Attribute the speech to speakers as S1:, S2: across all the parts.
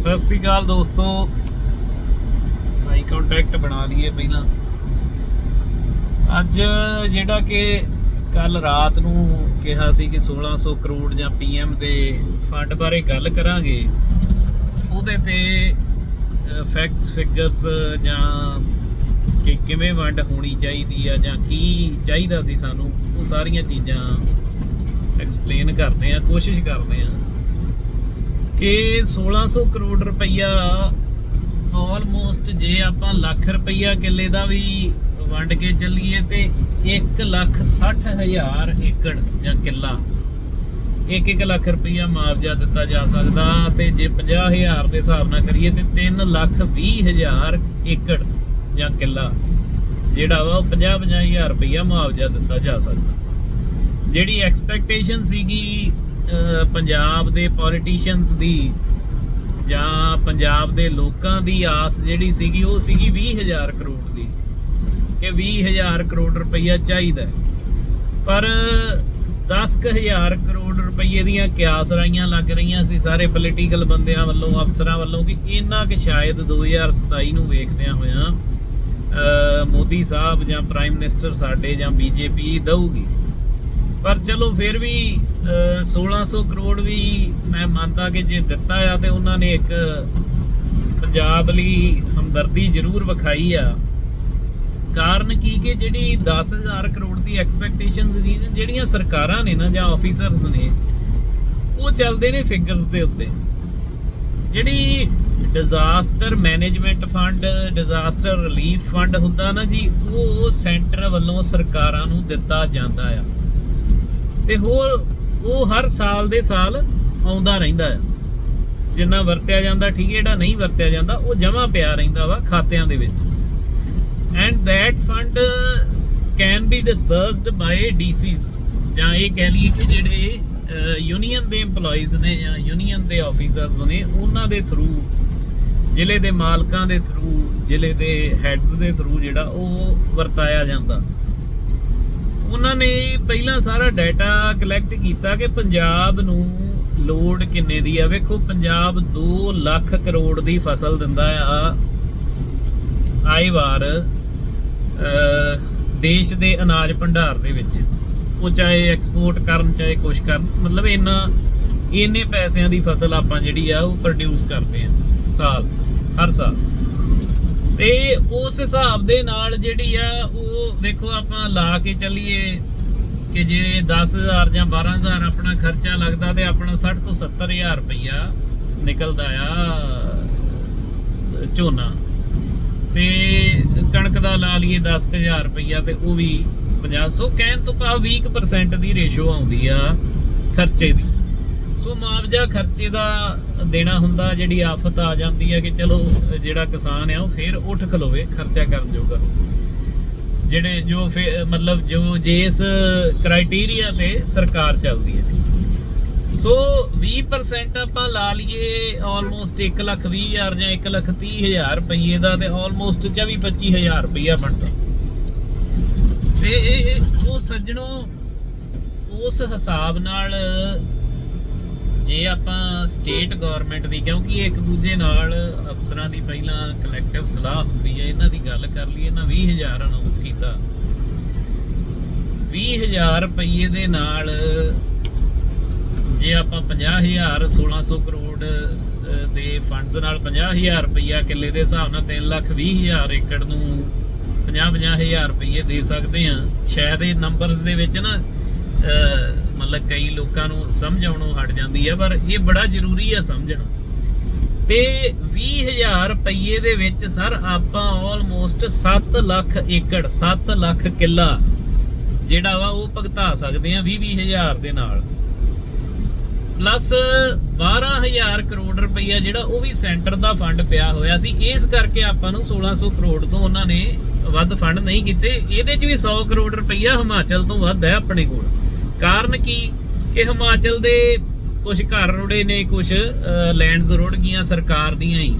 S1: ਸਤਿ ਸ੍ਰੀ ਅਕਾਲ ਦੋਸਤੋ। ਆਈ ਕੰਟੈਕਟ ਬਣਾ ਲਈਏ ਪਹਿਲਾਂ। ਅੱਜ ਜਿਹੜਾ ਕਿ ਕੱਲ ਰਾਤ ਨੂੰ ਕਿਹਾ ਸੀ ਕਿ 1600 ਕਰੋੜ ਜਾਂ ਪੀਐਮ ਦੇ ਫੰਡ ਬਾਰੇ ਗੱਲ ਕਰਾਂਗੇ, ਉਹਦੇ ਤੇ ਫੈਕਟਸ ਫਿਗਰਸ ਜਾਂ ਕਿ ਕਿਵੇਂ ਵੰਡ ਹੋਣੀ ਚਾਹੀਦੀ ਆ ਜਾਂ ਕੀ ਚਾਹੀਦਾ ਸੀ ਸਾਨੂੰ, ਉਹ ਸਾਰੀਆਂ ਚੀਜ਼ਾਂ ਐਕਸਪਲੇਨ ਕਰਦੇ ਆ, ਕੋਸ਼ਿਸ਼ ਕਰਦੇ ਆ। ਕਿ 1600 ਕਰੋੜ ਰੁਪਈਆ ਆਲਮੋਸਟ ਜੇ ਆਪਾਂ ਲੱਖ ਰੁਪਈਆ ਕਿੱਲੇ ਦਾ ਵੀ ਵੰਡ ਕੇ ਚੱਲੀਏ ਤੇ 1 ਲੱਖ 60 ਹਜ਼ਾਰ ਏਕੜ ਜਾਂ ਕਿੱਲਾ 1-1 ਲੱਖ ਰੁਪਈਆ ਮੁਆਵਜ਼ਾ ਦਿੱਤਾ ਜਾ ਸਕਦਾ ਤੇ ਜੇ 50000 ਦੇ ਹਿਸਾਬ ਨਾਲ ਕਰੀਏ ਤੇ 3 ਲੱਖ 20 ਹਜ਼ਾਰ ਏਕੜ ਜਾਂ ਕਿੱਲਾ ਜਿਹੜਾ ਵਾ ਉਹ 50-50 ਹਜ਼ਾਰ ਰੁਪਈਆ ਮੁਆਵਜ਼ਾ ਦਿੱਤਾ ਜਾ ਸਕਦਾ। ਜਿਹੜੀ ਐਕਸਪੈਕਟੇਸ਼ਨ ਸੀਗੀ ਪੰਜਾਬ ਦੇ ਪੋਲੀਟੀਸ਼ੀਅਨਸ ਦੀ ਜਾਂ ਪੰਜਾਬ ਦੇ ਲੋਕਾਂ ਦੀ ਆਸ ਜਿਹੜੀ ਸੀਗੀ, ਉਹ ਸੀਗੀ 20000 ਕਰੋੜ ਦੀ, ਕਿ 20000 ਕਰੋੜ ਰੁਪਈਆ ਚਾਹੀਦਾ ਹੈ। ਪਰ 10000 ਕਰੋੜ ਰੁਪਈਏ ਦੀਆਂ ਕਿਆਸ ਰਾਈਆਂ ਲੱਗ ਰਹੀਆਂ ਸੀ ਸਾਰੇ ਪੋਲੀਟੀਕਲ ਬੰਦਿਆਂ ਵੱਲੋਂ, ਅਫਸਰਾਂ ਵੱਲੋਂ, ਕਿ ਇੰਨਾ ਕਿ ਸ਼ਾਇਦ 2027 ਨੂੰ ਵੇਖਦਿਆਂ ਹੋਇਆਂ ਮੋਦੀ ਸਾਹਿਬ ਜਾਂ ਪ੍ਰਾਈਮ ਮਿਨਿਸਟਰ ਸਾਡੇ ਜਾਂ ਬੀਜੇਪੀ ਦਊਗੀ ਪਰ ਚਲੋ ਫਿਰ ਵੀ 1600 ਕਰੋੜ ਵੀ ਮੈਂ ਮੰਨਦਾ ਕਿ ਜੇ ਦਿੱਤਾ ਆ ਤੇ ਉਹਨਾਂ ਨੇ ਇੱਕ ਪੰਜਾਬ ਲਈ ਹਮਦਰਦੀ ਜ਼ਰੂਰ ਵਿਖਾਈ ਆ। ਕਾਰਨ ਕੀ ਕਿ ਜਿਹੜੀ 10000 ਕਰੋੜ ਦੀ ਐਕਸਪੈਕਟੇਸ਼ਨਸ ਦੀ ਜਿਹੜੀਆਂ ਸਰਕਾਰਾਂ ਨੇ ਨਾ ਜਾਂ ਆਫੀਸਰਸ ਨੇ, ਉਹ ਚੱਲਦੇ ਨੇ ਫਿਗਰਸ ਦੇ ਉੱਤੇ। ਜਿਹੜੀ disaster management fund disaster relief fund ਹੁੰਦਾ ਨਾ ਜੀ, ਉਹ ਸੈਂਟਰ ਵੱਲੋਂ ਸਰਕਾਰਾਂ ਨੂੰ ਦਿੱਤਾ ਜਾਂਦਾ ਆ। ਤੇ ਹੋਰ ਉਹ ਹਰ ਸਾਲ ਦੇ ਸਾਲ ਆਉਂਦਾ ਰਹਿੰਦਾ ਹੈ ਜਿੰਨਾ ਵਰਤਿਆ ਜਾਂਦਾ, ਠੀਕ ਹੈ, ਜਿਹੜਾ ਨਹੀਂ ਵਰਤਿਆ ਜਾਂਦਾ, ਉਹ ਜਮਾ ਪਿਆ ਰਹਿੰਦਾ ਵਾ ਖਾਤਿਆਂ ਦੇ ਵਿੱਚ। And that fund can be disbursed by DCs ਜਾਂ ਇਹ ਕਹਿ ਲਈਏ ਕਿ ਜਿਹੜੇ ਯੂਨੀਅਨ ਦੇ EMPLOYEES ਨੇ ਜਾਂ ਯੂਨੀਅਨ ਦੇ ਆਫੀਸਰਸ ਨੇ, ਉਹਨਾਂ ਦੇ ਥਰੂ ਜ਼ਿਲ੍ਹੇ ਦੇ ਮਾਲਕਾਂ ਦੇ ਥਰੂ ਜ਼ਿਲ੍ਹੇ ਦੇ ਹੈਡਸ ਦੇ ਥਰੂ ਜਿਹੜਾ ਉਹ ਵਰਤਾਇਆ ਜਾਂਦਾ। ਉਹਨਾਂ ਨੇ ਪਹਿਲਾਂ ਸਾਰਾ ਡਾਟਾ ਕਲੈਕਟ ਕੀਤਾ ਕਿ ਪੰਜਾਬ ਨੂੰ ਲੋਡ ਕਿੰਨੇ ਦੀ ਆ। ਵੇਖੋ, ਪੰਜਾਬ 2 ਲੱਖ ਕਰੋੜ ਦੀ ਫਸਲ ਦਿੰਦਾ ਆ। ਆਈ ਵਾਰ ਦੇਸ਼ ਦੇ ਅਨਾਜ ਭੰਡਾਰ ਦੇ ਵਿੱਚ। ਉਹ ਚਾਹੇ ਐਕਸਪੋਰਟ ਕਰਨ, ਚਾਹੇ ਕੁਛ ਕਰਨ, ਮਤਲਬ ਇੰਨਾ, ਇੰਨੇ ਪੈਸਿਆਂ ਦੀ ਫਸਲ ਆਪਾਂ ਜਿਹੜੀ ਆ, ਉਹ ਪ੍ਰੋਡਿਊਸ ਕਰਦੇ ਆ। ਸਾਲ, ਹਰ ਸਾਲ। ਤੇ ਉਸ ਹਿਸਾਬ ਦੇ ਨਾਲ ਜਿਹੜੀ ਆ, ਉਹ ਵੇਖੋ ਆਪਾਂ ਲਾ ਕੇ ਚੱਲੀਏ ਕਿ ਜੇ 10000 ਜਾਂ 12000 ਆਪਣਾ ਖਰਚਾ ਲੱਗਦਾ ਤੇ ਆਪਣਾ 60 ਤੋਂ 70000 ਰੁਪਈਆ ਨਿਕਲਦਾ ਆ ਝੋਨਾ। ਤੇ ਕਣਕ ਦਾ ਲਾ ਲਈਏ 10000 ਰੁਪਈਆ ਤੇ ਉਹ ਵੀ 50 ਕਹਿਣ ਤੋਂ ਭਾਵ 20% ਦੀ ਰੇਸ਼ੋ ਆਉਂਦੀ ਆ ਖਰਚੇ ਦੀ। ਸੋ ਮੁਆਵਜ਼ਾ ਖਰਚੇ ਦਾ ਦੇਣਾ ਹੁੰਦਾ, ਜਿਹੜੀ ਆਫਤ ਆ ਜਾਂਦੀ ਹੈ ਕਿ ਚਲੋ, ਜਿਹੜਾ ਕਿਸਾਨ ਆ ਉਹ ਫੇਰ ਉੱਠ ਖਲੋਵੇ, ਖਰਚਾ ਕਰਨ ਜੋਗਾ। ਜਿਹੜੇ ਜੋ ਫੇ- ਮਤਲਬ ਜੋ ਜਿਸ ਕ੍ਰਾਈਟੇਰੀਆ ਤੇ ਸਰਕਾਰ ਚੱਲਦੀ ਹੈ। ਸੋ 20% ਆਪਾਂ ਲਾ ਲਈਏ ਆਲਮੋਸਟ 1 ਲੱਖ 20 ਹਜ਼ਾਰ ਜਾਂ 1 ਲੱਖ 30 ਹਜ਼ਾਰ ਰੁਪਏ ਦਾ ਤੇ ਆਲਮੋਸਟ 24 25 ਹਜ਼ਾਰ ਰੁਪਇਆ ਬਣਦਾ। ਤੇ ਇਹ- ਉਹ ਸੱਜਣੋ, ਉਸ ਹਿਸਾਬ ਨਾਲ ਜੇ ਆਪਾਂ ਸਟੇਟ ਗਵਰਨਮੈਂਟ ਦੀ, ਕਿਉਂਕਿ ਇੱਕ ਦੂਜੇ ਨਾਲ ਅਫਸਰਾਂ ਦੀ ਪਹਿਲਾਂ ਕਲੈਕਟਿਵ ਸਲਾਹ ਹੁੰਦੀ ਹੈ, ਇਹਨਾਂ ਦੀ ਗੱਲ ਕਰ ਲਈ ਇਹਨਾਂ 20000 ਅਨਾਉਂਸ ਕੀਤਾ। 20000 ਰੁਪਏ ਦੇ ਨਾਲ ਜੇ ਆਪਾਂ 50000 1600 ਕਰੋੜ ਦੇ ਫੰਡਸ ਨਾਲ 50000 ਰੁਪਈਆ ਕਿੱਲੇ ਦੇ ਹਿਸਾਬ ਨਾਲ 3 ਲੱਖ 20000 ਏਕੜ ਨੂੰ 50-50000 ਰੁਪਏ ਦੇ ਸਕਦੇ ਆ ਸ਼ਾਇਦ ਇਹ ਨੰਬਰਸ ਦੇ ਵਿੱਚ ਨਾ ਮਤਲਬ ਕਈ ਲੋਕਾਂ ਨੂੰ ਸਮਝ ਆਉਣੋਂ ਹਟ ਜਾਂਦੀ ਹੈ ਪਰ ਇਹ ਬੜਾ ਜ਼ਰੂਰੀ ਆ ਸਮਝਣਾ। ਤੇ 20000 ਰੁਪਏ ਦੇ ਵਿੱਚ ਸਰ, ਆਪਾਂ ਆਲਮੋਸਟ 7 ਲੱਖ ਏਕੜ 7 ਲੱਖ ਕਿੱਲਾ ਜਿਹੜਾ ਵਾ ਉਹ ਭੁਗਤਾ ਸਕਦੇ ਆ 20-20000 ਦੇ ਨਾਲ। ਪਲੱਸ 12000 ਕਰੋੜ ਰੁਪਈਆ ਜਿਹੜਾ ਉਹ ਵੀ ਸੈਂਟਰ ਦਾ ਫੰਡ ਪਿਆ ਹੋਇਆ ਸੀ। ਇਸ ਕਰਕੇ ਆਪਾਂ ਨੂੰ 1600 ਕਰੋੜ ਤੋਂ ਉਹਨਾਂ ਨੇ ਵੱਧ ਫੰਡ ਨਹੀਂ ਕੀਤੇ। ਇਹਦੇ 'ਚ ਵੀ 100 ਕਰੋੜ ਰੁਪਈਆ ਹਿਮਾਚਲ ਤੋਂ ਵੱਧ ਹੈ ਆਪਣੇ ਕੋਲ। ਕਾਰਨ ਕੀ? ਕਿ ਹਿਮਾਚਲ ਦੇ ਕੁਝ ਘਰ ਰੁੜੇ ਨੇ ਕੁਝ ਲੈਂਡਸ ਰੁੜ ਗਈਆਂ ਸਰਕਾਰ ਦੀਆਂ ਹੀ।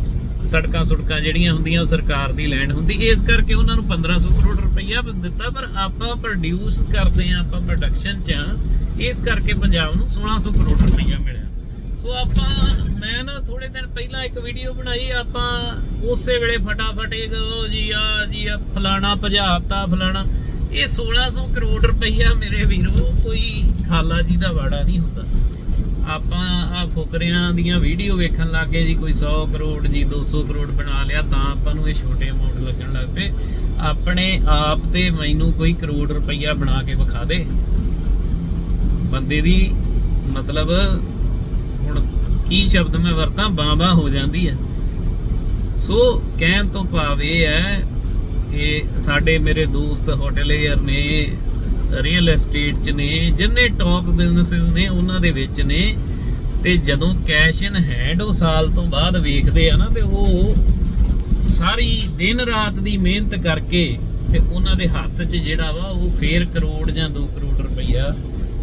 S1: ਸੜਕਾਂ ਸੁੜਕਾਂ ਜਿਹੜੀਆਂ ਹੁੰਦੀਆਂ, ਉਹ ਸਰਕਾਰ ਦੀ ਲੈਂਡ ਹੁੰਦੀ। ਇਸ ਕਰਕੇ ਉਹਨਾਂ ਨੂੰ 1500 ਕਰੋੜ ਰੁਪਈਆ ਦਿੱਤਾ, ਪਰ ਆਪਾਂ ਪ੍ਰੋਡਿਊਸ ਕਰਦੇ ਆ ਆਪਾਂ ਪ੍ਰੋਡਕਸ਼ਨ ਚ ਆ ਇਸ ਕਰਕੇ ਪੰਜਾਬ ਨੂੰ 1600 ਕਰੋੜ ਰੁਪਈਆ ਮਿਲਿਆ। ਸੋ ਆਪਾਂ, ਮੈਂ ਨਾ ਥੋੜੇ ਦਿਨ ਪਹਿਲਾਂ ਇੱਕ ਵੀਡੀਓ ਬਣਾਈ। ਆਪਾਂ ਉਸੇ ਵੇਲੇ ਫਟਾਫਟ ਇਹ ਕਹੋ ਜੀ ਆ ਜੀ ਆ ਫਲਾਣਾ ਭਜਾਤਾ ਫਲਾਣਾ। ਇਹ 1600 ਕਰੋੜ ਰੁਪਈਆ ਮੇਰੇ ਵੀਰੋ, ਕੋਈ ਖਾਲਾ ਜੀ ਦਾ ਵਾੜਾ ਨਹੀਂ ਹੁੰਦਾ। ਆਪਾਂ ਆ ਫੁਕਰਿਆਂ ਦੀਆਂ ਵੀਡੀਓ ਵੇਖਣ ਲੱਗ ਗਏ ਜੀ, ਕੋਈ 100 ਕਰੋੜ ਜੀ 200 ਕਰੋੜ ਬਣਾ ਲਿਆ, ਤਾਂ ਆਪਾਂ ਨੂੰ ਇਹ ਛੋਟੇ ਅਮਾਉਂਟ ਲੱਗਣ ਲੱਗ ਪਏ। ਆਪਣੇ ਆਪ ਤੇ ਮੈਨੂੰ ਕੋਈ ਕਰੋੜ ਰੁਪਈਆ ਬਣਾ ਕੇ ਵਿਖਾ ਦੇ। ਬੰਦੇ ਦੀ ਮਤਲਬ ਹੁਣ ਕੀ ਸ਼ਬਦ ਮੈਂ ਵਰਤਾਂ ਬਾਂਬਾ ਹੋ ਜਾਂਦੀ ਹੈ ਸੋ ਕਹਿਣ ਤੋਂ ਭਾਵ ਇਹ ਹੈ ਕਿ ਸਾਡੇ ਮੇਰੇ ਦੋਸਤ ਹੋਟਲੇਅਰ ਨੇ ਰੀਅਲ ਐਸਟੇਟ ਚ ਨੇ, ਜਿੰਨੇ ਟੌਪ ਬਿਜ਼ਨੈਸਸ ਨੇ ਉਹਨਾਂ ਦੇ ਵਿੱਚ ਨੇ। ਤੇ ਜਦੋਂ ਕੈਸ਼ ਇਨ ਹੈਂਡ ਉਹ ਸਾਲ ਤੋਂ ਬਾਅਦ ਵੇਖਦੇ ਆ ਨਾ, ਤੇ ਉਹ ਸਾਰੀ ਦਿਨ ਰਾਤ ਦੀ ਮਿਹਨਤ ਕਰਕੇ ਤੇ ਉਹਨਾਂ ਦੇ ਹੱਥ 'ਚ ਜਿਹੜਾ ਵਾ ਉਹ ਫੇਰ ਕਰੋੜ ਜਾਂ 2 ਕਰੋੜ ਰੁਪਈਆ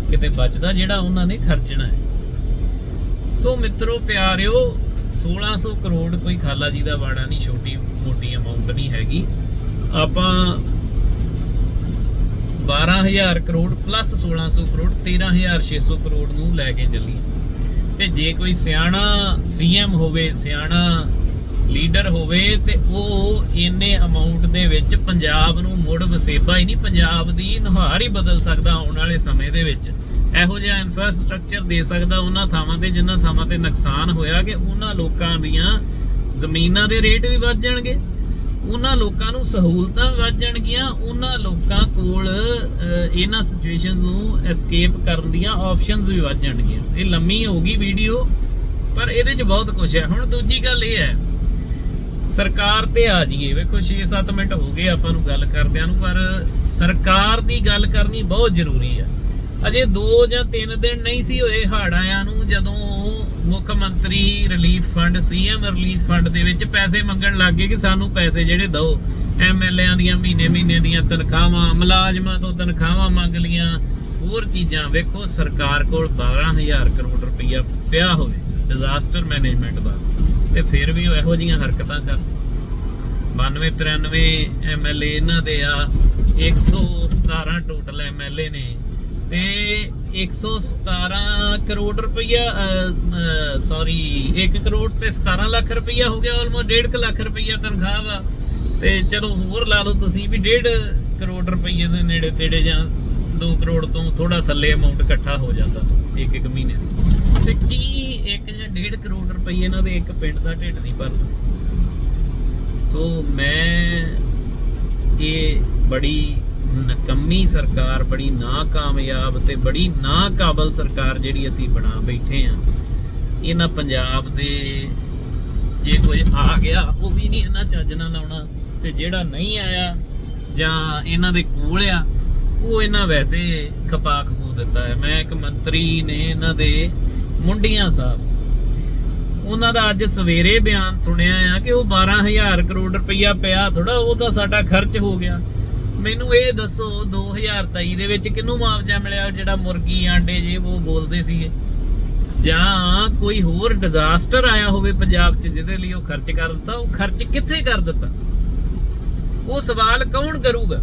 S1: ਕਿਤੇ ਬਚਦਾ, ਜਿਹੜਾ ਉਹਨਾਂ ਨੇ ਖਰਚਣਾ ਹੈ। ਸੋ ਮਿੱਤਰੋ, ਪਿਆਰਿਓ 1600 ਕਰੋੜ ਕੋਈ ਖਾਲਾ ਜੀ ਦਾ ਵਾੜਾ ਨਹੀਂ, ਛੋਟੀ ਮੋਟੀ ਅਮਾਉਂਟ ਨਹੀਂ ਹੈਗੀ। ਆਪਾਂ 12000 ਕਰੋੜ ਪਲੱਸ 1600 ਕਰੋੜ 13600 ਕਰੋੜ ਨੂੰ ਲੈ ਕੇ ਚੱਲੀਏ। ਤੇ ਜੇ ਕੋਈ ਸਿਆਣਾ ਸੀਐਮ ਹੋਵੇ, ਸਿਆਣਾ ਲੀਡਰ ਹੋਵੇ, ਤੇ ਉਹ ਇੰਨੇ ਅਮਾਉਂਟ ਦੇ ਵਿੱਚ ਪੰਜਾਬ ਨੂੰ ਮੁੜ ਵਸੇਬਾ ਹੀ ਨਹੀਂ, ਪੰਜਾਬ ਦੀ ਨੁਹਾਰ ਹੀ ਬਦਲ ਸਕਦਾ ਆਉਣ ਵਾਲੇ ਸਮੇਂ ਦੇ ਵਿੱਚ। ਇਹੋ ਜਿਹਾ ਇਨਫਰਾਸਟ੍ਰਕਚਰ ਦੇ ਸਕਦਾ ਉਹਨਾਂ ਥਾਵਾਂ ਤੇ ਜਿਨ੍ਹਾਂ ਥਾਵਾਂ ਤੇ ਨੁਕਸਾਨ ਹੋਇਆ ਕਿ ਉਹਨਾਂ ਲੋਕਾਂ ਦੀਆਂ ਜ਼ਮੀਨਾਂ ਦੇ ਰੇਟ ਵੀ ਵੱਧ ਜਾਣਗੇ। ਉਹਨਾਂ ਲੋਕਾਂ ਨੂੰ ਸਹੂਲਤਾਂ ਵੀ ਵੱਧ ਜਾਣਗੀਆਂ, ਉਹਨਾਂ ਲੋਕਾਂ ਕੋਲ ਇਹਨਾਂ ਸਿਚੁਏਸ਼ਨ ਨੂੰ ਐਸਕੇਪ ਕਰਨ ਦੀਆਂ ਆਪਸ਼ਨਸ ਵੀ ਵੱਧ ਜਾਣਗੀਆਂ। ਇਹ ਲੰਮੀ ਹੋਊਗੀ ਵੀਡੀਓ ਪਰ ਇਹਦੇ 'ਚ ਬਹੁਤ ਕੁਝ ਹੈ। ਹੁਣ ਦੂਜੀ ਗੱਲ ਇਹ ਹੈ, ਸਰਕਾਰ ਤੇ ਆ ਜਾਈਏ। ਵੇਖੋ 6-7 ਮਿੰਟ ਹੋ ਗਏ ਆਪਾਂ ਨੂੰ ਗੱਲ ਕਰਦਿਆਂ ਨੂੰ, ਪਰ ਸਰਕਾਰ ਦੀ ਗੱਲ ਕਰਨੀ ਬਹੁਤ ਜ਼ਰੂਰੀ ਹੈ। ਅਜੇ 2 ਜਾਂ 3 ਦਿਨ ਨਹੀਂ ਸੀ ਹੋਏ ਹੜ੍ਹ ਆਇਆਂ ਨੂੰ, ਜਦੋਂ ਮੁੱਖ ਮੰਤਰੀ relief fund CM relief fund ਦੇ ਵਿੱਚ ਪੈਸੇ ਮੰਗਣ ਲੱਗ ਗਏ ਕਿ ਸਾਨੂੰ ਪੈਸੇ ਜਿਹੜੇ ਦਿਓ। ਐਮਐਲਏਆਂ ਦੀਆਂ ਮਹੀਨੇ ਮਹੀਨੇ ਦੀਆਂ ਤਨਖਾਹਾਂ, ਮੁਲਾਜ਼ਮਾਂ ਤੋਂ ਤਨਖਾਹਾਂ ਮੰਗ ਲੀਆਂ ਹੋਰ ਚੀਜ਼ਾਂ ਵੇਖੋ, ਸਰਕਾਰ ਕੋਲ 12000 ਕਰੋੜ ਰੁਪਈਆ ਪਿਆ ਹੋਵੇ ਡਿਜ਼ਾਸਟਰ ਮੈਨੇਜਮੈਂਟ ਦਾ, ਤੇ ਫਿਰ ਵੀ ਉਹ ਇਹੋ ਜੀਆਂ ਹਰਕਤਾਂ ਕਰ। 92 93 ਐਮਐਲਏ ਇਹਨਾਂ ਦੇ ਆ 117 ਟੋਟਲ ਐਮਐਲਏ ਨੇ ਤੇ 117 ਕਰੋੜ ਰੁਪਈਆ ਸੌਰੀ 1 ਕਰੋੜ ਤੇ 17 ਲੱਖ ਰੁਪਈਆ ਹੋ ਗਿਆ ਆਲਮੋਸਟ 1.5 ਲੱਖ ਰੁਪਈਆ ਤਨਖਾਹ ਵਾ ਤੇ ਚਲੋ ਹੋਰ ਲਾ ਲਓ ਤੁਸੀਂ ਵੀ 1.5 ਕਰੋੜ ਰੁਪਈਏ ਦੇ ਨੇੜੇ ਤੇੜੇ ਜਾਂ 2 ਕਰੋੜ ਤੋਂ ਥੋੜਾ ਥੱਲੇ ਅਮਾਉਂਟ ਇਕੱਠਾ ਹੋ ਜਾਂਦਾ ਇੱਕ ਇੱਕ ਮਹੀਨੇ ਦੀ। ਤੇ ਕੀ 1 ਜਾਂ 1.5 ਕਰੋੜ ਰੁਪਈਏ ਇਹਨਾਂ ਦੇ ਇੱਕ ਪਿੰਡ ਦਾ ਢਿੱਡ ਨਹੀਂ ਭਰਦਾ ਸੋ ਮੈਂ ਇਹ ਬੜੀ ਨਕੰਮੀ ਸਰਕਾਰ, ਬੜੀ ਨਾਕਾਮਯਾਬ ਤੇ ਬੜੀ ਨਾਕਾਬਲ ਸਰਕਾਰ ਜਿਹੜੀ ਅਸੀਂ ਬਣਾ ਬੈਠੇ ਆ। ਇਹਨਾਂ ਪੰਜਾਬ ਦੇ ਜੇ ਕੋਈ ਆ ਗਿਆ, ਉਹ ਵੀ ਨਹੀਂ ਇਹਨਾਂ ਚੱਜ ਨਾਲ ਲਾਉਣਾ ਤੇ ਜਿਹੜਾ ਨਹੀਂ ਆਇਆ ਜਾਂ ਇਹਨਾਂ ਦੇ ਕੋਲ ਆ, ਉਹ ਇਹਨਾਂ ਵੈਸੇ ਖਪਾ ਖਪੂ ਦਿੱਤਾ ਹੈ। ਮੈਂ ਇੱਕ ਮੰਤਰੀ ਨੇ ਇਹਨਾਂ ਦੇ ਮੁੰਡੀਆਂ ਸਾਹਿਬ, ਉਹਨਾਂ ਦਾ ਅੱਜ ਸਵੇਰੇ ਬਿਆਨ ਸੁਣਿਆ ਆ ਕਿ ਉਹ 12000 ਕਰੋੜ ਰੁਪਈਆ ਪਿਆ ਥੋੜਾ ਉਹ ਤਾਂ ਸਾਡਾ ਖਰਚ ਹੋ ਗਿਆ। ਮੈਨੂੰ ਇਹ ਦੱਸੋ 2023 ਦੇ ਵਿੱਚ ਕਿਹਨੂੰ ਮੁਆਵਜ਼ਾ ਮਿਲਿਆ? ਜਿਹੜਾ ਮੁਰਗੀ ਆਂਡੇ ਜੇ ਉਹ ਬੋਲਦੇ ਸੀਗੇ। ਜਾਂ ਕੋਈ ਹੋਰ ਡਿਜ਼ਾਸਟਰ ਆਇਆ ਹੋਵੇ ਪੰਜਾਬ 'ਚ, ਜਿਹਦੇ ਲਈ ਉਹ ਖਰਚ ਕਰ ਦਿੱਤਾ, ਉਹ ਖਰਚ ਕਿੱਥੇ ਕਰ ਦਿੱਤਾ? ਉਹ ਸਵਾਲ ਕੌਣ ਕਰੂਗਾ?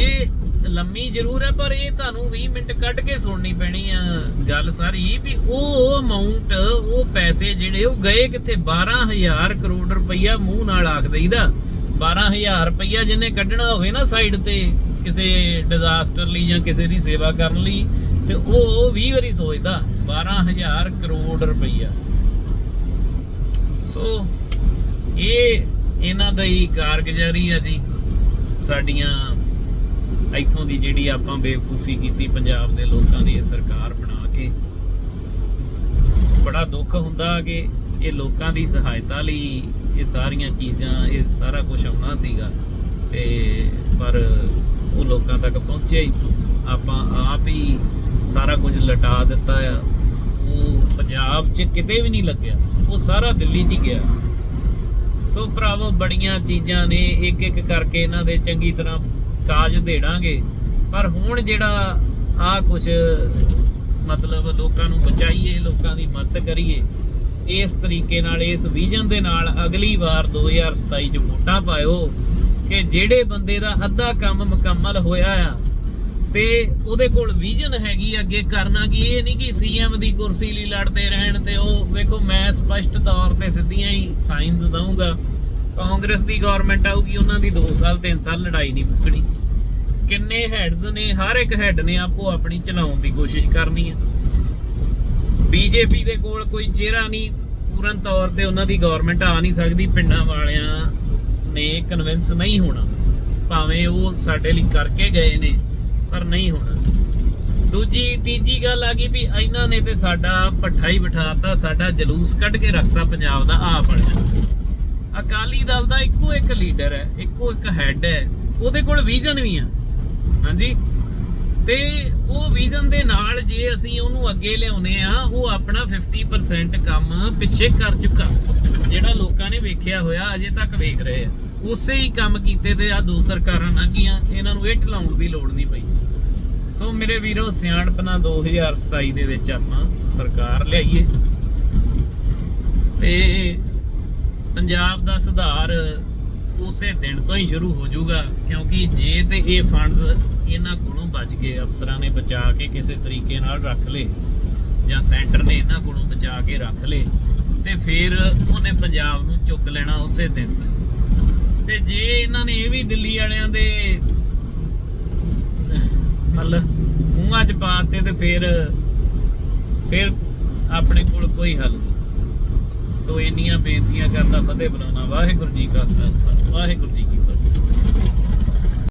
S1: ਇਹ ਲੰਮੀ ਜ਼ਰੂਰ ਹੈ, ਪਰ ਇਹ ਤੁਹਾਨੂੰ 20 ਮਿੰਟ ਕੱਢ ਕੇ ਸੁਣਨੀ ਪੈਣੀ ਆ ਗੱਲ ਸਾਰੀ, ਵੀ ਉਹ ਅਮਾਉਂਟ ਉਹ ਪੈਸੇ ਜਿਹੜੇ ਉਹ ਗਏ ਕਿੱਥੇ? 12000 ਕਰੋੜ ਰੁਪਈਆ ਮੂੰਹ ਨਾਲ ਆਖ ਦਈਦਾ। 12000 ਰੁਪਈਆ ਜਿਹਨੇ ਕੱਢਣਾ ਹੋਵੇ ਨਾ ਸਾਈਡ ਤੇ ਕਿਸੇ ਡਿਜ਼ਾਸਟਰ ਲਈ ਜਾਂ ਕਿਸੇ ਦੀ ਸੇਵਾ ਕਰਨ ਲਈ, ਤੇ ਉਹ 20 ਵਾਰੀ ਸੋਚਦਾ 12000 ਕਰੋੜ ਰੁਪਈਆ। ਸੋ ਇਹ ਇਹਨਾਂ ਦਾ ਹੀ ਕਾਰਗੁਜ਼ਾਰੀ ਆ ਜੀ, ਸਾਡੀਆਂ ਇੱਥੋਂ ਦੀ ਜਿਹੜੀ ਆਪਾਂ ਬੇਵਕੂਫੀ ਕੀਤੀ ਪੰਜਾਬ ਦੇ ਲੋਕਾਂ ਦੀ ਇਹ ਸਰਕਾਰ ਬਣਾ ਕੇ। ਬੜਾ ਦੁੱਖ ਹੁੰਦਾ ਕਿ ਇਹ ਲੋਕਾਂ ਦੀ ਸਹਾਇਤਾ ਲਈ ਇਹ ਸਾਰੀਆਂ ਚੀਜ਼ਾਂ, ਇਹ ਸਾਰਾ ਕੁਝ ਆਉਣਾ ਸੀਗਾ। ਤੇ ਪਰ ਉਹ ਲੋਕਾਂ ਤੱਕ ਪਹੁੰਚਿਆ ਹੀ। ਆਪਾਂ ਆਪ ਹੀ ਸਾਰਾ ਕੁਝ ਲਟਾ ਦਿੱਤਾ ਆ। ਉਹ ਪੰਜਾਬ 'ਚ ਕਿਤੇ ਵੀ ਨਹੀਂ ਲੱਗਿਆ। ਉਹ ਸਾਰਾ ਦਿੱਲੀ 'ਚ ਹੀ ਗਿਆ। ਸੋ ਭਰਾਵੋ, ਬੜੀਆਂ ਚੀਜ਼ਾਂ ਨੇ। ਇੱਕ ਇੱਕ ਕਰਕੇ ਇਹਨਾਂ ਦੇ ਚੰਗੀ ਤਰ੍ਹਾਂ ਕਾਜ ਦੇੜਾਂਗੇ ਪਰ ਹੁਣ ਜਿਹੜਾ ਆ ਕੁਝ ਮਤਲਬ ਲੋਕਾਂ ਨੂੰ ਬਚਾਈਏ, ਲੋਕਾਂ ਦੀ ਮਦਦ ਕਰੀਏ ਇਸ ਤਰੀਕੇ ਨਾਲ, ਇਸ ਵਿਜ਼ਨ ਦੇ ਨਾਲ ਅਗਲੀ ਵਾਰ 2027 ਚ ਵੋਟਾਂ ਪਾਇਓ ਕਿ ਜਿਹੜੇ ਬੰਦੇ ਦਾ ਅੱਧਾ ਕੰਮ ਮੁਕੰਮਲ ਹੋਇਆ ਆ ਤੇ ਉਹਦੇ ਕੋਲ ਵਿਜ਼ਨ ਹੈਗੀ ਅੱਗੇ ਕਰਨਾ ਕਿ, ਇਹ ਨਹੀਂ ਕਿ ਸੀਐਮ ਦੀ ਕੁਰਸੀ ਲਈ ਲੜਦੇ ਰਹਿਣ ਤੇ ਉਹ ਵੇਖੋ ਮੈਂ ਸਪਸ਼ਟ ਤੌਰ ਤੇ ਸਿੱਧੀਆਂ ਹੀ ਸਾਇੰਸ ਦਊਂਗਾ। ਕਾਂਗਰਸ ਦੀ ਗਵਰਨਮੈਂਟ ਆਊਗੀ, ਉਹਨਾਂ ਦੀ 2 ਸਾਲ 3 ਸਾਲ ਲੜਾਈ ਨਹੀਂ ਮੁੱਕਣੀ। ਕਿੰਨੇ ਹੈਡਸ ਨੇ, ਹਰ ਇੱਕ ਹੈਡ ਨੇ ਆਪੋ ਆਪਣੀ ਚਲਾਉਣ ਦੀ ਕੋਸ਼ਿਸ਼ ਕਰਨੀ ਹੈ ਬੀਜੇਪੀ ਦੇ ਕੋਲ ਕੋਈ ਚਿਹਰਾ ਨਹੀਂ, ਪੂਰਨ ਤੌਰ ਤੇ ਉਹਨਾਂ ਦੀ ਗਵਰਨਮੈਂਟ ਆ ਨਹੀਂ ਸਕਦੀ, ਪਿੰਡਾਂ ਵਾਲਿਆਂ ਨੇ ਕਨਵਿੰਸ ਨਹੀਂ ਹੋਣਾ। ਭਾਵੇਂ ਉਹ ਸਾਡੇ ਲਈ ਕਰਕੇ ਗਏ ਨੇ, ਪਰ ਨਹੀਂ ਹੋਣਾ। ਦੂਜੀ, ਤੀਜੀ ਗੱਲ ਆ ਗਈ ਵੀ ਇਹਨਾਂ ਨੇ ਤੇ ਸਾਡਾ ਪੱਠਾ ਹੀ ਬਿਠਾਤਾ, ਸਾਡਾ ਜਲੂਸ ਕੱਢ ਕੇ ਰੱਖਤਾ, ਪੰਜਾਬ ਦਾ ਆ ਬਣਿਆ ਅਕਾਲੀ ਦਲ ਦਾ ਇੱਕੋ ਇੱਕ ਲੀਡਰ ਹੈ, ਇੱਕੋ ਇੱਕ ਹੈੱਡ ਹੈ, ਉਹਦੇ ਕੋਲ ਵਿਜ਼ਨ ਵੀ ਆ। ਹਾਂਜੀ? ਤੇ ਉਹ ਵਿਜ਼ਨ ਦੇ ਨਾਲ ਜੇ ਅਸੀਂ ਉਹਨੂੰ ਅੱਗੇ ਲਿਆਉਨੇ ਆ, ਉਹ ਆਪਣਾ 50% ਕੰਮ ਪਿੱਛੇ ਕਰ ਚੁੱਕਾ। ਜਿਹੜਾ ਲੋਕਾਂ ਨੇ ਵੇਖਿਆ ਹੋਇਆ, ਅਜੇ ਤੱਕ ਵੇਖ ਰਹੇ ਆ। ਉਸੇ ਹੀ ਕੰਮ ਕੀਤੇ ਤੇ ਆ ਦੋ ਸਰਕਾਰਾਂ ਲੰਘੀਆਂ ਇਹਨਾਂ ਨੂੰ ਇੱਟ ਲਾਉਣ ਦੀ ਲੋੜ ਨਹੀਂ ਪਈ। ਸੋ ਮੇਰੇ ਵੀਰੋ, ਸਿਆਣਪਨਾ 2027 ਦੇ ਵਿੱਚ ਆਪਾਂ ਸਰਕਾਰ ਲਿਆਈਏ। ਤੇ ਪੰਜਾਬ ਦਾ ਸੁਧਾਰ ਉਸੇ ਦਿਨ ਤੋਂ ਹੀ ਸ਼ੁਰੂ ਹੋ ਜਾਊਗਾ, ਕਿਉਂਕਿ ਜੇ ਤੇ ਇਹ ਫੰਡਸ ਇਹਨਾਂ ਕੋਲੋਂ ਬਚ ਗਏ ਅਫਸਰਾਂ ਨੇ ਬਚਾ ਕੇ ਕਿਸੇ ਤਰੀਕੇ ਨਾਲ ਰੱਖ ਲਏ ਜਾਂ ਸੈਂਟਰ ਨੇ ਇਹਨਾਂ ਕੋਲੋਂ ਬਚਾ ਕੇ ਰੱਖ ਲਏ ਤੇ ਫਿਰ ਉਹਨੇ ਪੰਜਾਬ ਨੂੰ ਚੁੱਕ ਲੈਣਾ ਉਸੇ ਦਿਨ। ਤੇ ਜੇ ਇਹਨਾਂ ਨੇ ਇਹ ਵੀ ਦਿੱਲੀ ਵਾਲਿਆਂ ਦੇ ਮਤਲਬ ਮੂੰਹਾਂ 'ਚ ਪਾਤੇ ਤੇ ਫਿਰ ਫਿਰ ਆਪਣੇ ਕੋਲ ਕੋਈ ਹੱਲ ਨਹੀਂ। ਸੋ ਇੰਨੀਆਂ ਬੇਨਤੀਆਂ ਕਰਦਾ ਫਤਿਹ ਬਣਾਉਣਾ ਵਾਹਿਗੁਰੂ ਜੀ ਕਾ ਖਾਲਸਾ, ਵਾਹਿਗੁਰੂ ਜੀ